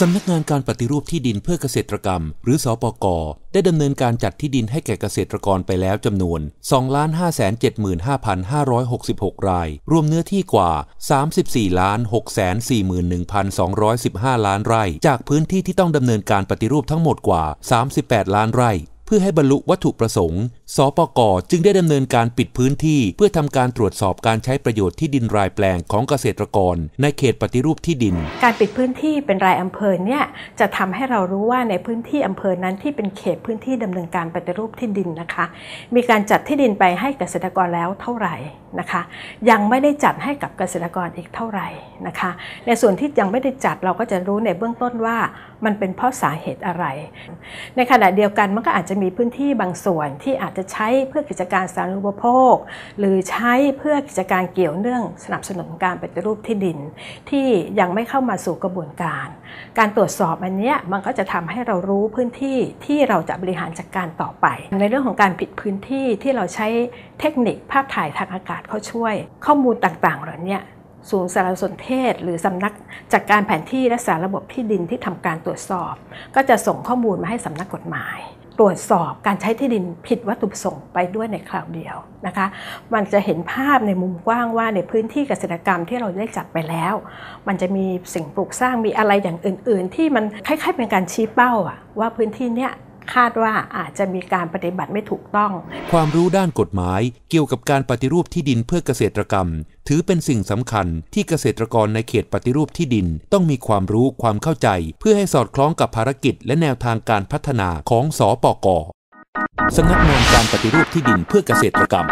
สำนักงานการปฏิรูปที่ดินเพื่อเกษตรกรรม หรือสอปกได้ดำเนินการจัดที่ดินให้แก่เกษตรกรไปแล้วจำนวน 2,575,566 ราย รวมเนื้อที่กว่า 34,641,215 ล้านไร่ จากพื้นที่ที่ต้องดำเนินการปฏิรูปทั้งหมดกว่า 38 ล้านไร่ พื่อให้บรรลุวัตถุประสงค์ สปกจึงได้ดำเนินการปิดพื้นที่ เพื่อทำการตรวจสอบการใช้ประโยชน์ที่ดินรายแปลงของเกษตรกร ในเขตปฏิรูปที่ดิน การปิดพื้นที่เป็นรายอำเภอเนี่ยจะทำให้เรารู้ว่าในพื้นที่อำเภอนั้นที่เป็นเขตพื้นที่ดำเนินการปฏิรูปที่ดินนะคะ มีการจัดที่ดินไปให้เกษตรกรแล้วเท่าไหร่นะคะ ยังไม่ได้จัดให้กับเกษตรกรอีกเท่าไหร่นะคะ ในส่วนที่ยังไม่ได้จัดเราก็จะรู้ในเบื้องต้นว่า มันเป็นเพราะสาเหตุอะไร ในขณะเดียวกันมันก็อาจจะมีพื้นที่บางส่วนที่อาจจะใช้เพื่อกิจการสาธารณูปโภค หรือใช้เพื่อกิจการเกี่ยวเนื่องสนับสนุนการปฏิรูปที่ดิน ที่ยังไม่เข้ามาสู่กระบวนการ การตรวจสอบอันนี้มันก็จะทำให้เรารู้พื้นที่ที่เราจะบริหารจัดกการต่อไป ในเรื่องของการผิดพื้นที่ที่เราใช้เทคนิคภาพถ่ายทางอากาศเข้าช่วย ข้อมูลต่างๆเหล่านี้ ศูนย์สารสนเทศ หรือสำนักจัดกการแผนที่และสารระบบที่ดินที่ทำการตรวจสอบ ก็จะส่งข้อมูลมาให้สำนักกฎหมาย ตรวจสอบการใช้ที่ดินผิดวัตถุประสงค์ไปด้วยในคราวเดียวนะคะ มันจะเห็นภาพในมุมกว้างว่าในพื้นที่เกษตรกรรมที่เราได้จัดไปแล้ว มันจะมีสิ่งปลูกสร้างมีอะไรอย่างอื่น ๆ ที่มันคล้ายๆเป็นการชี้เป้าอะว่าพื้นที่เนี้ย คาดว่าอาจจะมีการปฏิบัติไม่ถูกต้อง ความรู้ด้านกฎหมายเกี่ยวกับการปฏิรูปที่ดินเพื่อเกษตรกรรม ถือเป็นสิ่งสำคัญที่เกษตรกรในเขตปฏิรูปที่ดิน ต้องมีความรู้ความเข้าใจ เพื่อให้สอดคล้องกับภารกิจ และแนวทางการพัฒนาของสอปกสำนักงานการปฏิรูปที่ดินเพื่อเกษตรกรรม